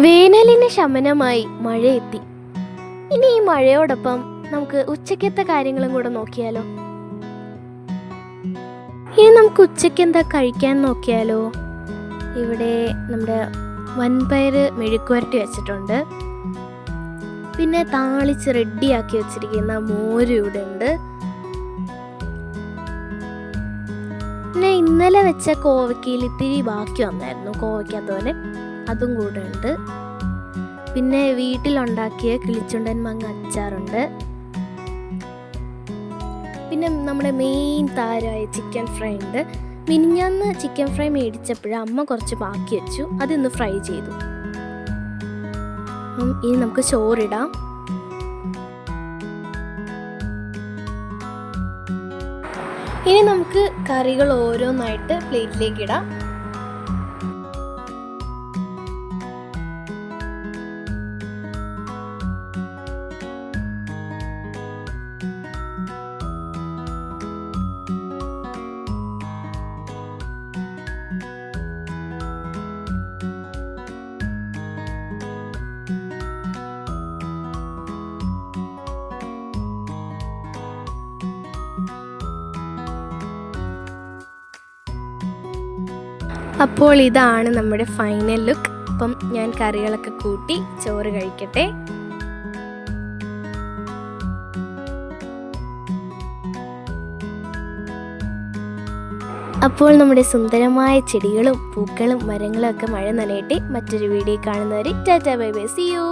വേനലിന് ശമനമായി മഴയെത്തി. ഇനി ഈ മഴയോടൊപ്പം നമുക്ക് ഉച്ചക്കത്തെ കാര്യങ്ങളും കൂടെ നോക്കിയാലോ? ഇനി നമുക്ക് ഉച്ചയ്ക്ക് എന്താ കഴിക്കാൻ നോക്കിയാലോ? ഇവിടെ നമ്മുടെ വൻപയർ മെഴുക്കുവരട്ടി വെച്ചിട്ടുണ്ട്. പിന്നെ താളിച്ച് റെഡിയാക്കി വെച്ചിരിക്കുന്ന മോര് ഇവിടെ ഉണ്ട്. പിന്നെ ഇന്നലെ വെച്ച കോവയ്ക്കയിൽ ഇത്തിരി ബാക്കി വന്നായിരുന്നു കോവയ്ക്കാത്തോലെ അതും കൂടെ ഉണ്ട് പിന്നെ വീട്ടിലുണ്ടാക്കിയ കിളിച്ചുണ്ടൻ മാങ്ങ അച്ചാറുണ്ട്. പിന്നെ നമ്മുടെ മെയിൻ താരമായ ചിക്കൻ ഫ്രൈ ഉണ്ട്. മിനിഞ്ഞാന്ന് ചിക്കൻ ഫ്രൈ മേടിച്ചപ്പോഴേ അമ്മ കുറച്ച് ബാക്കി വെച്ചു. അതിന്ന് ഫ്രൈ ചെയ്തു. അപ്പം ഇനി നമുക്ക് ചോറിടാം. ഇനി നമുക്ക് കറികൾ ഓരോന്നായിട്ട് പ്ലേറ്റിലേക്ക് ഇടാം. അപ്പോൾ ഇതാണ് നമ്മുടെ ഫൈനൽ ലുക്ക് അപ്പം ഞാൻ കറികളൊക്കെ കൂട്ടി ചോറ് കഴിക്കട്ടെ. അപ്പോൾ നമ്മുടെ സുന്ദരമായ ചെടികളും പൂക്കളും മരങ്ങളും ഒക്കെ മഴ നനയട്ടെ. മറ്റൊരു വീഡിയോ കാണുന്നവരെ tata bye bye see you